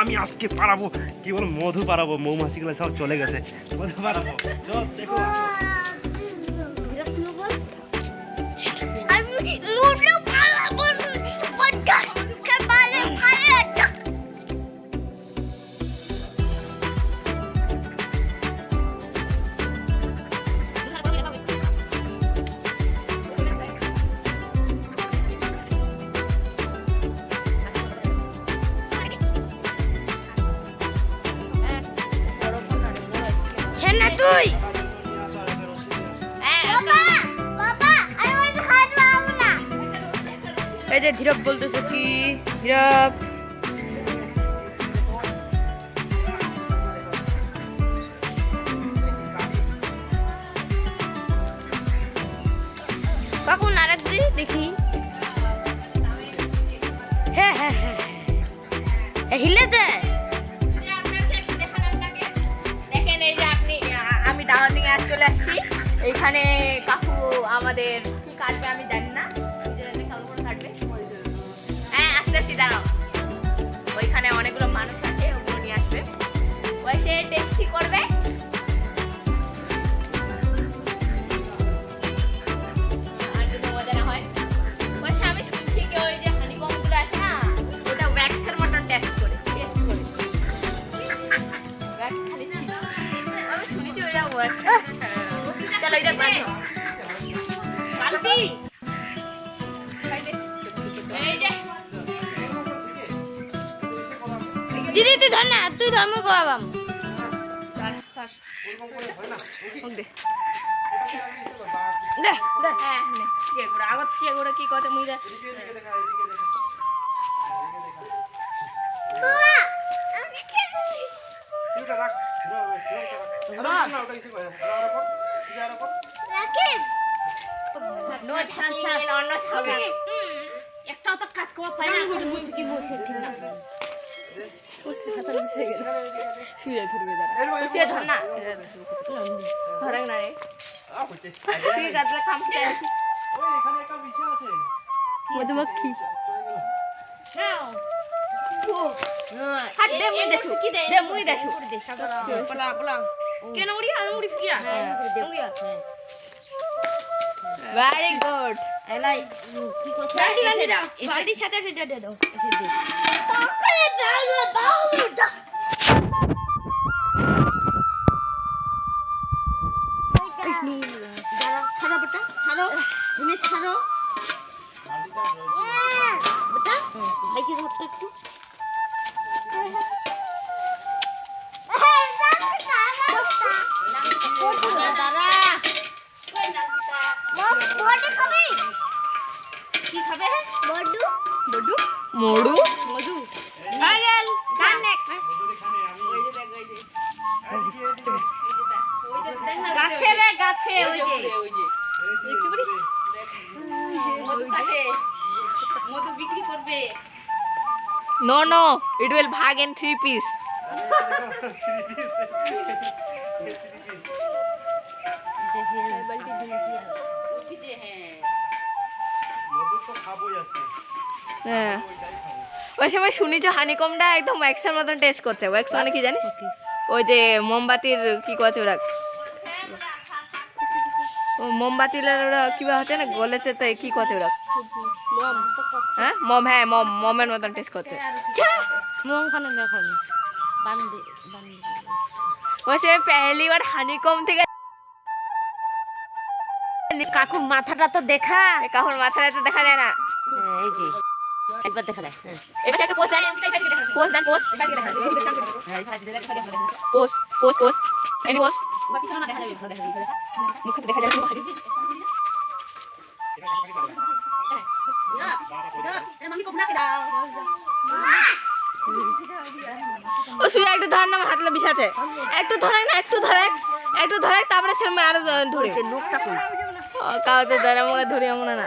আমি আজকে পারাবো। কি বল মধু পারাবো, মৌমাছিগুলো সব চলে গেছে। মধু পারাবো। চল, দেখো। তুই এই যে ধীরব বলতেছে কি ধীরব। আমাদের কি কাটবে আমি জানি না। কেমন করে হ্যাঁ আস্তে আস্তে দাঁড়াও। ওইখানে অনেকগুলো মানুষ আছে, ওগুলো নিয়ে আসবে। ওই সে টেস্টি করবে। আর যদি তুই ধর না তুই ধর্ম করাবাম হ্যাঁ ছাড় একটাও তো কাজ করতে পারে না মধুমক্ষী ভেরি গুড এলাই কি কথা সাথে দাও ভাইকে ধরতে একটু কি খাবে বড্ডু বড্ডু মড়ু মধু। হয়ে গেল গান next। ওই যে ওই যে। গাছে রে গাছে দেখতে পারিস মধু বিক্রি করবে। No, no, it will bag in three piece. উঠিছে হ্যাঁ। হ্যাঁ ওই সময় শুনি যে হানিকমটা একদম ওয়্যাক্সের মতন টেস্ট করছে। ওয়্যাক্স মানে কি জানিস? ওই যে মোমবাতির কি করছে ওরা? মোমবাতির ওরা কিবা হচ্ছে না গলেছে তো কি করছে ওরা? হ্যাঁ? মম হ্যাঁ মম। মমের মতন টেস্ট করছে। মম খানো দেখো ওই সময় পেহলি বার হানিকম থেকে কাকুর মাথাটা তো দেখা। কাকুর মাথায় তো দেখা যায় না। এই যে। একবার দেখা দেয় এটা একটা পোস্ট দেন পোস্ট দেন post post post post any post মুখে দেখা যাবে ও শুয়ে একটু ধর না হাতলে বিছাতে একটু ধরে না একটু ধরে একটু ধরে তারপরে সে আরও ধরে লোকটা কই কাউতে ধরে আমাকে ধরি এমন না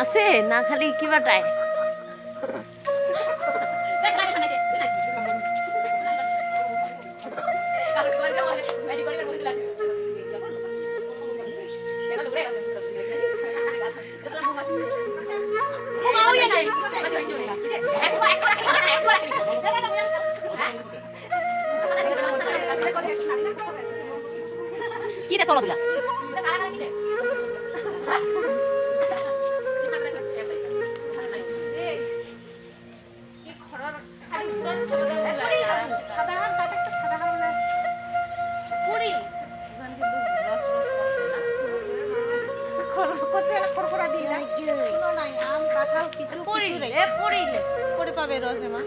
আছে? না খালি কিবাটায় কি রে করে মা।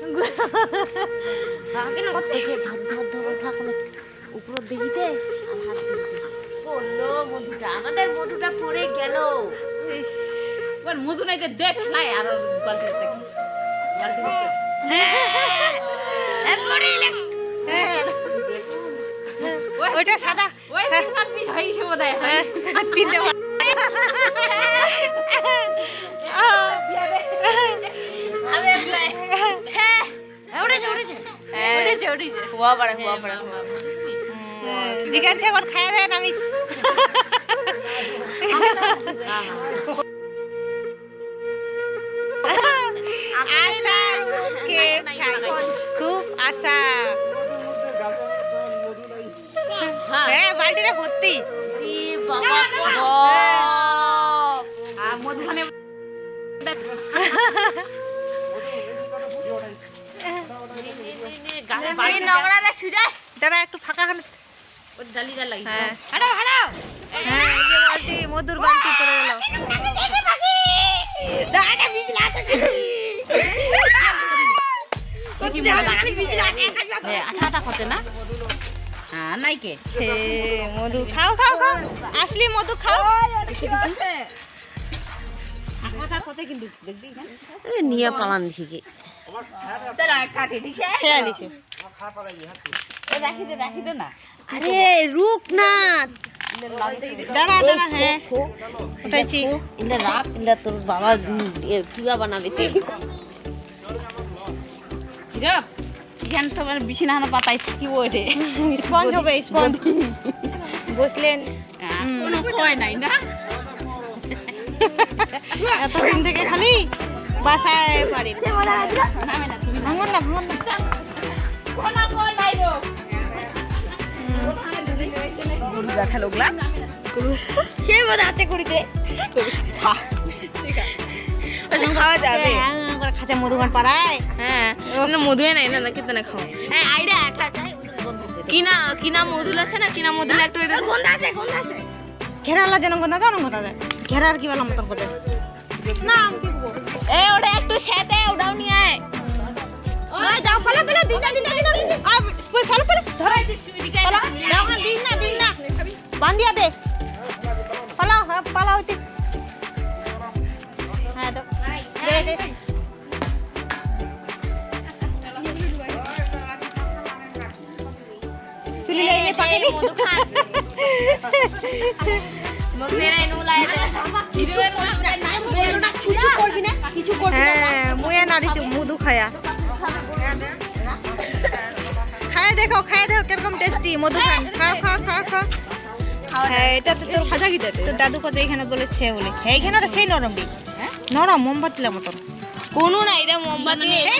দেখিতে আর পড়ল মধুটা আমাদের মধুটা পড়ে গেল। মধু নাই দেখ নাই আর ওইটা সাদা। ওই পিস বোধ হয়। হুয়া পড়ে হুয়া। পড়ে ঠিক আছে এখন আশার মুখে খুব আশা হ্যাঁ বালতিটা ভর্তি বাবা। দাঁড়া একটু ফাঁকা লাগি হ্যাঁ। মধুর বালতি পড়ে গেল। আঠাটা খতে না? মধু। খাও খাও খাও। আসলি মধু খাও। নিয়ে পালান দিকে আরে রুক না দাঁড়া দাঁড়া হ্যাঁ। উঠাইছি। ইন্দা রাখ ইন্দা তোর বাবা কিবা বানাবে হিরব তো মানে বিছানা পাতাই থাকিব রে স্পঞ্জ হবে স্পঞ্জ। বসলেন। কোনো ভয় নাই না? এতদিন থেকে খালি বাসায় পারি গরু গাথা লোকলা। সে বোধ হাতে করিতে খাওয়া যাবে। খাতে মধুবান পাড়ায়। হ্যাঁ মধু নাই না না কিতনে হ্যাঁ আইডা একটা কিনা কিনা মধুল আছে না কিনা মধুল একটা গন্ধ আছে গন্ধ আছে ঘেরালা যেন কথা জানো কথা যায় ঘেরার কি বলা মতন কথা না আমি কি বলব এ ওটা একটু সেতে ওটাও নিয়ে আয় ওই যাও ফলো ফলো দিন না দিন না দিন না আ ফলো ফলো ধরে ফলো যাও না দিন না দিন না বান্ধিয়া দে ফলো হ্যাঁ ফলো হইতে হ্যাঁ তো দে দে চুলি লাইলে পাকে নি মধু খা হ্যাঁ মুয়ে না খায়া। খায় দেখো খায় দেখো কীরকম টেস্টি মধু খান। খাও খাও খাও খাও। হ্যাঁ এটা তো তোর গিটা তোর দাদু কথা এখানে বলেছে বলে। হ্যাঁ এখানে ওটা সেই নরম দি নরম মোমবাতিলা মতন। কোনো না এটা মোমবাতি এই